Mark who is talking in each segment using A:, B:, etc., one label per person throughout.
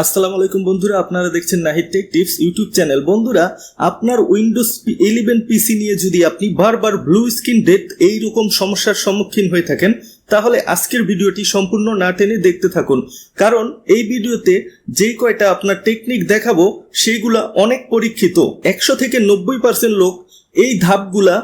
A: আসসালামু আলাইকুম বন্ধুরা, আপনারা দেখছেন Nahid tech tips YouTube channel. বন্ধুরা, আপনার উইন্ডোজ ইলেভেন পিসি নিয়ে যদি আপনি বারবার ব্লু স্ক্রিন ডেথ এই রকম সমস্যার সম্মুখীন হয়ে থাকেন, তাহলে আজকের ভিডিওটি সম্পূর্ণ না টেনে দেখতে থাকুন। কারণ, এই ভিডিওতে যেই কয়টা আপনার টেকনিক দেখাবো সেইগুলা অনেক পরীক্ষিত। একশো থেকে নব্বই পার্সেন্ট লোক এই ধাপগুলা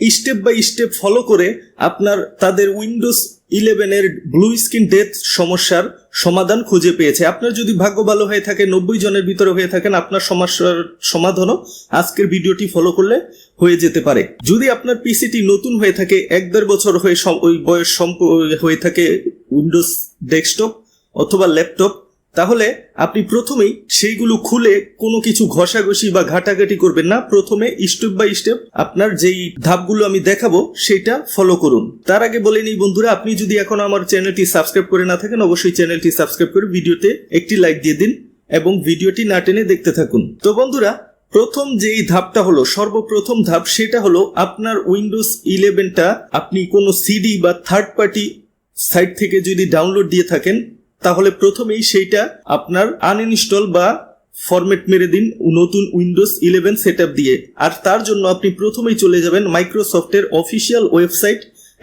A: স্টেপ বাই স্টেপ ফলো করে আপনার তাদের উইন্ডোজ ইলেভেনের ব্লু স্কিন ডেথ সমস্যার সমাধান খুঁজে পেয়েছে। আপনার যদি ভাগ্য ভালো হয়ে থাকে, নব্বই জনের ভিতরে হয়ে থাকেন, আপনার সমস্যার সমাধানও আজকের ভিডিওটি ফলো করলে হয়ে যেতে পারে। যদি আপনার পিসিটি নতুন হয়ে থাকে, এক দেড় বছর হয়ে ওই বয়স হয়ে থাকে উইন্ডোজ ডেস্কটপ অথবা ল্যাপটপ তাহলে আপনি প্রথমেই সেইগুলো খুলে কোনো কিছু ঘষাঘষি বা ঘাটাঘাটি করবেন না। প্রথমে স্টেপ বাই স্টেপ আপনার যেই ধাপগুলো আমি দেখাবো, সেটা ফলো করুন। তার আগে বলে নিই বন্ধুরা, আপনি যদি এখন আমার চ্যানেলটি সাবস্ক্রাইব করে না থাকেন, অবশ্যই চ্যানেলটি সাবস্ক্রাইব করে ভিডিওতে একটি লাইক দিয়ে দিন এবং ভিডিওটি না টেনে দেখতে থাকুন। তো বন্ধুরা, প্রথম যেই ধাপটা হলো, সর্বপ্রথম ধাপ সেটা হলো আপনার উইন্ডোজ ইলেভেনটা আপনি কোনো সিডি বা থার্ড পার্টি সাইট থেকে যদি ডাউনলোড দিয়ে থাকেন তাহলে প্রথমেই সেইটা আপনার আনইনস্টল বা ফরম্যাট মেরে দিন নতুন উইন্ডোজ ইলেভেন সেট দিয়ে। আর তার জন্য আপনি প্রথমেই চলে যাবেন মাইক্রোসফটের অফিসিয়াল ওয়েবসাইট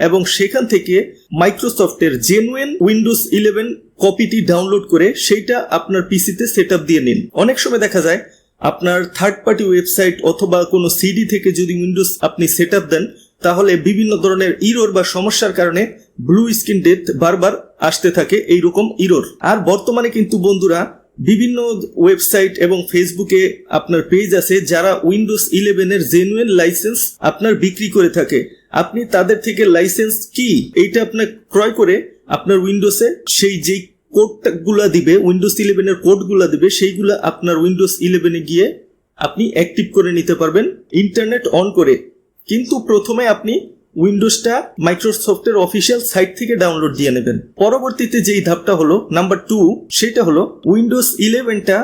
A: এবং সেখান থেকে মাইক্রোসফটের জেনুইন উইন্ডোজ ইলেভেন কপিটি ডাউনলোড করে সেইটা আপনার পিসিতে সেট দিয়ে নিন। অনেক সময় দেখা যায় আপনার থার্ড পার্টি ওয়েবসাইট অথবা কোনো সিডি থেকে যদি উইন্ডোজ আপনি সেট দেন, তাহলে বিভিন্ন ধরনের ইরোর বা সমস্যার কারণে ব্লু স্ক্রিন ডেথ বারবার আসতে থাকে এইরকম ইরোর। আর বর্তমানে কিন্তু বন্ধুরা, বিভিন্ন ওয়েবসাইট এবং ফেসবুকে আপনার পেজ আছে যারা উইন্ডোজ ইলেভেনের জেনুইন লাইসেন্স আপনার বিক্রি করে থাকে। আপনি তাদের থেকে লাইসেন্স কি? এইটা আপনার ক্রয় করে আপনার উইন্ডোজে সেই যেই কোডগুলা দিবে উইন্ডোজ ইলেভেনের কোডগুলা দিবে, সেইগুলা আপনার উইন্ডোজ ইলেভেনে গিয়ে আপনি অ্যাক্টিভ করে নিতে পারবেন ইন্টারনেট অন করে। কিন্তু প্রথমে আপনি উইন্ডোজটা মাইক্রোসফটের অফিসিয়াল সাইট থেকে ডাউনলোড দিয়ে নেবেন। পরবর্তীতে যেই ধাপটা হলো নাম্বার টু সেটা হলো উইন্ডোজ ইলেভেনটা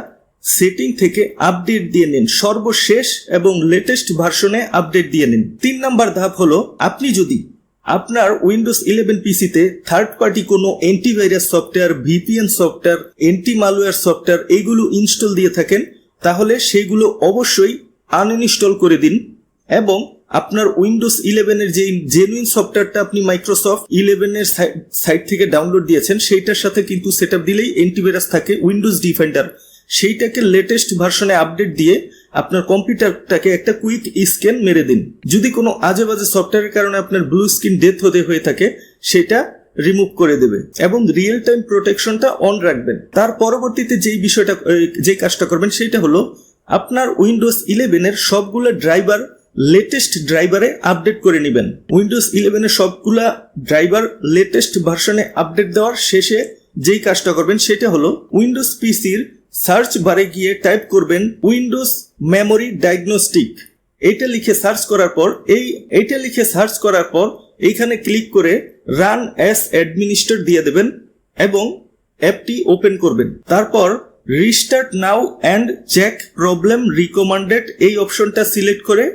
A: সেটিং থেকে আপডেট দিয়ে নিন। সর্বশেষ এবং লেটেস্ট ভার্সনে আপডেট দিয়ে নিন। তিন নাম্বার ধাপ হলো, আপনি যদি আপনার উইন্ডোজ ইলেভেন পিসিতে থার্ড পার্টি কোনো antivirus software VPN software anti malware software এইগুলো ইনস্টল দিয়ে থাকেন, তাহলে সেইগুলো অবশ্যই আনইনস্টল করে দিন এবং আপনার উইন্ডোজ ইলেভেনের যে জেনুইন সফটওয়্যারটা আপনি মাইক্রোসফট ইলেভেনের সাইট থেকে ডাউনলোড দিয়েছেন সেইটার সাথে কিন্তু সেট দিলেই অ্যান্টিভাইরাস থাকে উইন্ডোজ ডিফেন্ডার সেইটাকে লেটেস্ট ভার্সনে আপডেট দিয়ে আপনার কম্পিউটারটাকে একটা কুইক স্ক্যান মেরে দিন। যদি কোনো আজে বাজে সফটওয়্যারের কারণে আপনার ব্লু স্ক্রিন ডেথ হতে হয়ে থাকে সেটা রিমুভ করে দেবে এবং রিয়েল টাইম প্রোটেকশনটা অন রাখবেন। তার পরবর্তীতে যেই বিষয়টা এই, যে কাজটা করবেন সেটা হলো আপনার উইন্ডোজ ইলেভেনের সবগুলো ড্রাইভার লেটেস্ট ড্রাইভারে আপডেট করে নেবেন। উইন্ডোজ ইলেভেনের সবগুলা ড্রাইভার লেটেস্ট ভার্সনে আপডেট দেওয়ার শেষে যেই কাজটা করবেন সেটা হলো উইন্ডোজ পিসির সার্চ বারে গিয়ে টাইপ করবেন উইন্ডোজ মেমোরি ডায়াগনস্টিক এইটা লিখে সার্চ করার পর, এই এইটা লিখে সার্চ করার পর এইখানে ক্লিক করে রান অ্যাস অ্যাডমিনিস্ট্রেট দিয়ে দেবেন এবং অ্যাপটি ওপেন করবেন। তারপর restart now and check problem recommended এই অপশনটা সিলেক্ট করে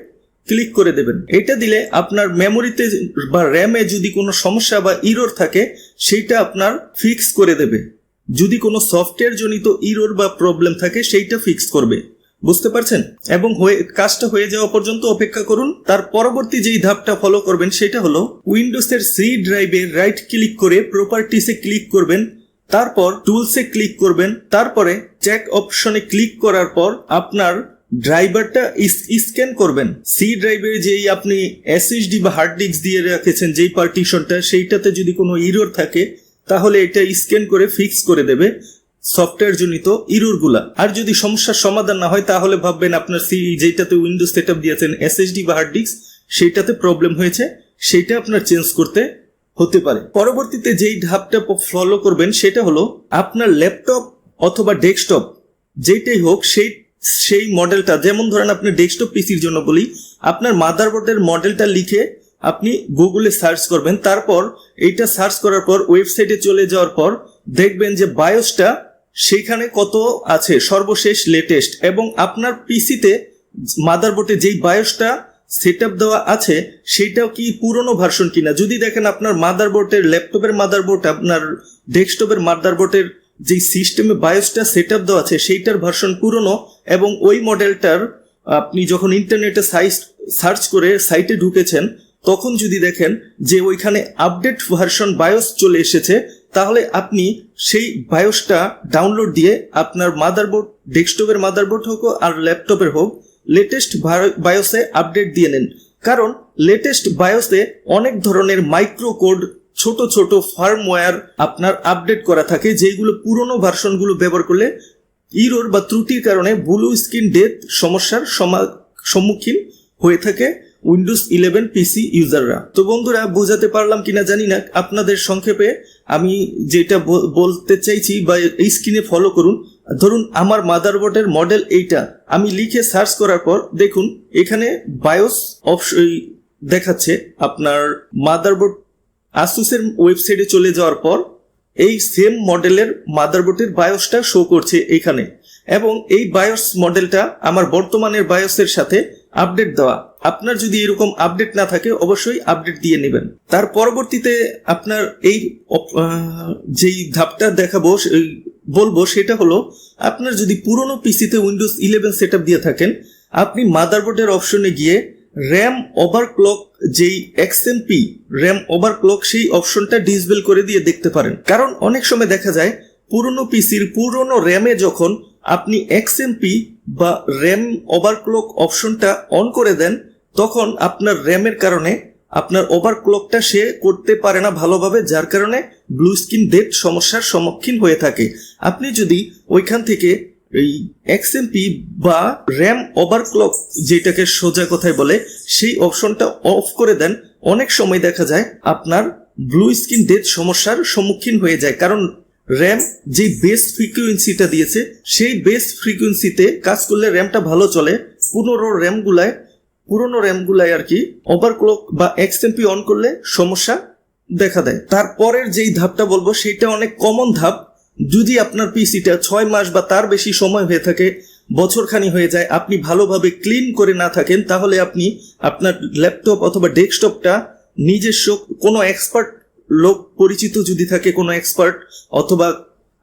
A: ক্লিক করে দেবেন। এটা দিলে আপনার মেমোরিতে বা র্যামে যদি কোনো সমস্যা বা ইরোর থাকে, সেইটা আপনার ফিক্স করে দেবে। যদি কোনো সফটওয়্যার জনিত ইরোর বা প্রবলেম থাকে, সেইটা ফিক্স করবে। বুঝতে পারছেন? এবং হয়ে, কাজটা হয়ে যাওয়া পর্যন্ত অপেক্ষা করুন। তার পরবর্তী যেই ধাপটা ফলো করবেন, সেটা হলো উইন্ডোজের সি ড্রাইভে রাইট ক্লিক করে প্রপার্টিসে ক্লিক করবেন। তারপর টুলসে ক্লিক করবেন। তারপরে চেক অপশনে ক্লিক করার পর আপনার ড্রাইভারটা স্ক্যান করবেন। সি ড্রাইভে যেই আপনি এসএসডি বা হার্ড ডিস্ক দিয়ে রেখেছেন, যেই পার্টিশনটা, সেইটাতে যদি কোনো ইরোর থাকে, তাহলে এটা স্ক্যান করে ফিক্স করে দেবে সফটওয়্যার জনিত ইরোরগুলা। আর যদি সমস্যার সমাধান না হয়, তাহলে ভাববেন আপনার সি যেটাতে উইন্ডোজ সেট আপ দিয়েছেন এসএসডি বা হার্ড ডিস্ক, সেইটাতে প্রবলেম হয়েছে, সেইটা আপনার চেঞ্জ করতে হতে পারে। পরবর্তীতে যেই ধাপটা ফলো করবেন, সেটা হলো আপনার ল্যাপটপ অথবা ডেস্কটপ যেটাই হোক, সেই সেই মডেলটা, যেমন ধরেন আপনি ডেস্কটপ পিসির জন্য বলি, আপনার মাদারবোর্ডের মডেলটা লিখে আপনি গুগলে সার্চ করবেন। তারপর এইটা সার্চ করার পর ওয়েবসাইটে চলে যাওয়ার পর দেখবেন যে বায়োসটা সেখানে কত আছে, সর্বশেষ লেটেস্ট এবং আপনার পিসিতে মাদারবোর্ডে যেই বায়োসটা সেট দেওয়া আছে সেটাও কি পুরনো ভার্সন কিনা? যদি দেখেন আপনার মাদারবোর্ডের ল্যাপটপের মাদারবোর্ড আপনার ডেস্কটপের মাদারবোর্ডের যেই সিস্টেমে বায়োসটা সেট আপ দেওয়া আছে, সেইটার ভার্সন পুরনো এবং ওই মডেলটার আপনি যখন ইন্টারনেটে সাইজ সার্চ করে সাইটে ঢুকেছেন, তখন যদি দেখেন যে ওইখানে আপডেট ভার্সন বায়োস চলে এসেছে, তাহলে আপনি সেই বায়োসটা ডাউনলোড দিয়ে আপনার মাদারবোর্ড ডেস্কটপের মাদারবোর্ড হোক আর ল্যাপটপের হোক লেটেস্ট বায়োসে আপডেট দিয়ে নেন। কারণ লেটেস্ট বায়োসে অনেক ধরনের মাইক্রো কোড ছোট ছোট ফার্মওয়্যার আপনার আপডেট করা থাকে যেগুলো পুরনো ভার্সনগুলো ব্যবহার করলে ইরোর বা ত্রুটির কারণে ব্লু স্ক্রিন ডেথ সমস্যার সমা- সম্মুখীন হয়ে থাকে উইন্ডোজ ইলেভেন পিসি ইউজাররা তো বন্ধুরা, বোঝাতে পারলাম কিনা জানি না, আপনাদের সংক্ষেপে আমি যেটা বলতে চাইছি বা এই স্ক্রিনে ফলো করুন। ধরুন, আমার মাদারবোর্ডের মডেল এইটা। আমি লিখে সার্চ করার পর দেখুন, এখানে বায়োস অপশন দেখাচ্ছে আপনার মাদারবোর্ড আসুসের ওয়েবসাইটে চলে যাওয়ার পর, এই সেম মডেলের মাদারবোর্ডের বায়োসটা শো করছে এখানে। এবং এই বায়োস মডেলটা আমার বর্তমানের বায়োসের সাথে আপডেট দেওয়া। আপনার যদি এরকম আপডেট না থাকে, অবশ্যই আপডেট দিয়ে নেবেন। তার পরবর্তীতে আপনার এই যেই ধাপটা দেখাবো বলব, সেটা হলো, আপনার যদি পুরনো পিসিতে উইন্ডোজ ইলেভেন সেট দিয়ে থাকেন, আপনি মাদারবোর্ডের অপশনে গিয়ে র্যাম ওভারক্লক যেই এক্সএমপি র্যাম ওভারক্লক সেই অপশনটা ডিসবেল করে দিয়ে দেখতে পারেন। কারণ অনেক সময় দেখা যায়, পুরনো পিসির পুরনো র্যামে যখন আপনি এক্সএমপি বা র্যাম ওভারক্লক অপশনটা অন করে দেন, তখন আপনার র্যামের কারণে আপনার ওভারক্লকটা সে করতে পারে না ভালোভাবে, যার কারণে ব্লু স্ক্রিন ডেট সমস্যার সম্মুখীন হয়ে থাকে। আপনি যদি ওইখান থেকে এই এক্সএমপি বা র্যাম ওভারক্লক যেটাকে সোজা কথায় বলে, সেই অপশনটা অফ করে দেন। অনেক সময় দেখা যায় আপনার ব্লু স্ক্রিন ডেথ সমস্যার সম্মুখীন হয়ে যায়। কারণ র্যাম যে বেস ফ্রিকুয়েন্সিটা দিয়েছে, সেই বেস ফ্রিকুয়েন্সিতে কাজ করলে র্যামটা ভালো চলে। পুনরো র্যামগুলায় পুরনো র্যামগুলায় আর কি ওভারক্লক বা এক্সএমপি অন করলে সমস্যা দেখা দেয়। তারপরের যেই ধাপটা বলব সেটা অনেক কমন ধাপ। যদি আপনার পিসিটা ছয় মাস বা তার বেশি সময় হয়ে থাকে, বছরখানি হয়ে যায়, আপনি ভালোভাবে ক্লিন করে না থাকেন, তাহলে আপনি আপনার ল্যাপটপ অথবা ডেস্কটপটা নিজস্ব কোনো এক্সপার্ট লোক পরিচিত যদি থাকে, কোনো এক্সপার্ট, অথবা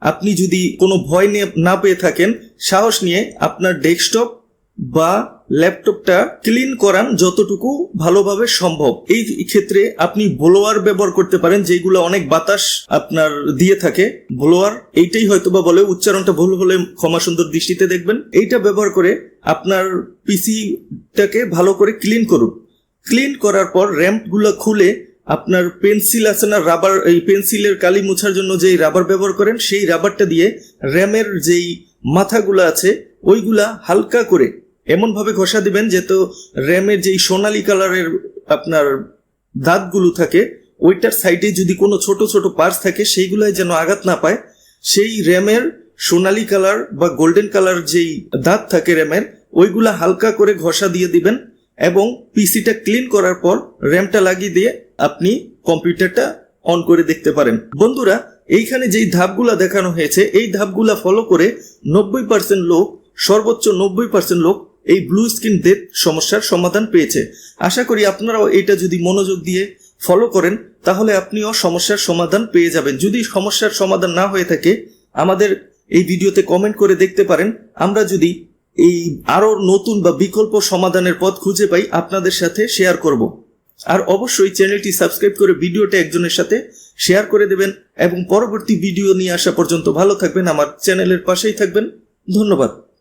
A: আপনি যদি কোনো ভয় নিয়ে না পেয়ে থাকেন, সাহস নিয়ে আপনার ডেস্কটপ বা ল্যাপটপটা ক্লিন করান যতটুকু ভালোভাবে সম্ভব। এই ক্ষেত্রে আপনি ব্লোয়ার ব্যবহার করতে পারেন যেগুলো অনেক বাতাস আপনার দিয়ে থাকে। ব্লোয়ার, এইটাই হয়তো বা বলে, উচ্চারণটা ভুল হলে ক্ষমা সুন্দর দৃষ্টিতে দেখবেন। এইটা ব্যবহার করে আপনার পিসিটাকে ভালো করে ক্লিন করুন। ক্লিন করার পর র্যাম্পগুলো খুলে আপনার পেন্সিল আছে না, রাবার, এই পেন্সিলের কালি মোছার জন্য যেই রাবার ব্যবহার করেন, সেই রাবারটা দিয়ে র্যামের যেই মাথাগুলো আছে, ওইগুলা হালকা করে এমনভাবে ঘষা দিবেন যে তো র্যামের যেই সোনালি কালারের আপনার দাঁতগুলো থাকে, ওইটার সাইডে যদি কোনো ছোট ছোট পার্স থাকে সেইগুলাই যেন আঘাত না পায়, সেই র্যামের সোনালি কালার বা গোল্ডেন কালার যেই দাঁত থাকে র্যামের, ওইগুলা হালকা করে ঘষা দিয়ে দিবেন এবং পিসিটা ক্লিন করার পর র্যামটা লাগিয়ে দিয়ে আপনি কম্পিউটারটা অন করে দেখতে পারেন। বন্ধুরা, এইখানে যেই ধাপগুলা দেখানো হয়েছে, এই ধাপগুলা ফলো করে নব্বই পার্সেন্ট লোক, সর্বোচ্চ নব্বই পার্সেন্ট লোক এই ব্লু স্ক্রিন সমস্যার সমাধান পেয়েছে। আশা করি আপনারাও এটা যদি মনোযোগ দিয়ে ফলো করেন, তাহলে আপনিও সমস্যার সমাধান পেয়ে যাবেন। যদি সমস্যার সমাধান না হয়ে থাকে, আমাদের এই ভিডিওতে কমেন্ট করে দেখতে পারেন। আমরা যদি এই আরও নতুন বা বিকল্প সমাধানের পথ খুঁজে পাই, আপনাদের সাথে শেয়ার করব। আর অবশ্যই চ্যানেলটি সাবস্ক্রাইব করে ভিডিওটা একজনের সাথে শেয়ার করে দেবেন এবং পরবর্তী ভিডিও নিয়ে আসা পর্যন্ত ভালো থাকবেন। আমার চ্যানেলের পাশেই থাকবেন। ধন্যবাদ।